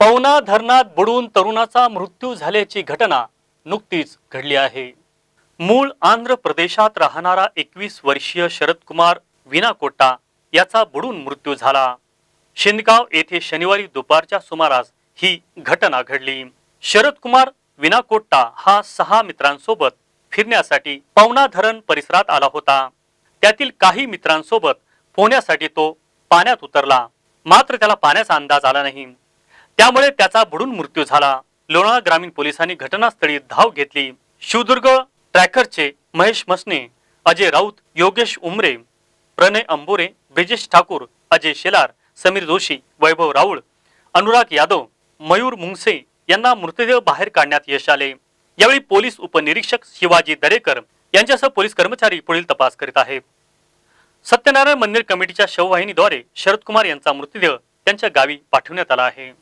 पवना धरणात बुडून तरुणाचा मृत्यू झाल्याची घटना नुकतीच घडली आहे. मूळ आंध्र प्रदेशात राहणारा एकवीस वर्षीय शरदकुमार विनाकोट्टा याचा बुडून मृत्यू झाला. शिंदगाव येथे शनिवारी दुपारच्या सुमारास ही घटना घडली. शरदकुमार विनाकोट्टा हा सहा मित्रांसोबत फिरण्यासाठी पवना धरण परिसरात आला होता. त्यातील काही मित्रांसोबत पोहण्यासाठी तो पाण्यात उतरला. मात्र त्याला पाण्याचा अंदाज आला नाही. त्यामुळे त्याचा बुडून मृत्यू झाला. लोणाळा ग्रामीण पोलिसांनी घटनास्थळी धाव घेतली. शिवदुर्ग ट्रॅकरचे महेश मसने अजय राऊत योगेश उमरे प्रणय अंबोरे ब्रिजेश ठाकूर अजय शेलार समीर जोशी वैभव राऊळ अनुराग यादव मयूर मुंगसे यांना मृतदेह बाहेर काढण्यात यश आले. यावेळी पोलीस उपनिरीक्षक शिवाजी दरेकर यांच्यासह पोलीस कर्मचारी पुढील तपास करीत आहेत. सत्यनारायण मंदिर कमिटीच्या शववाहिनीद्वारे शरदकुमार यांचा मृतदेह त्यांच्या गावी पाठवण्यात आला आहे.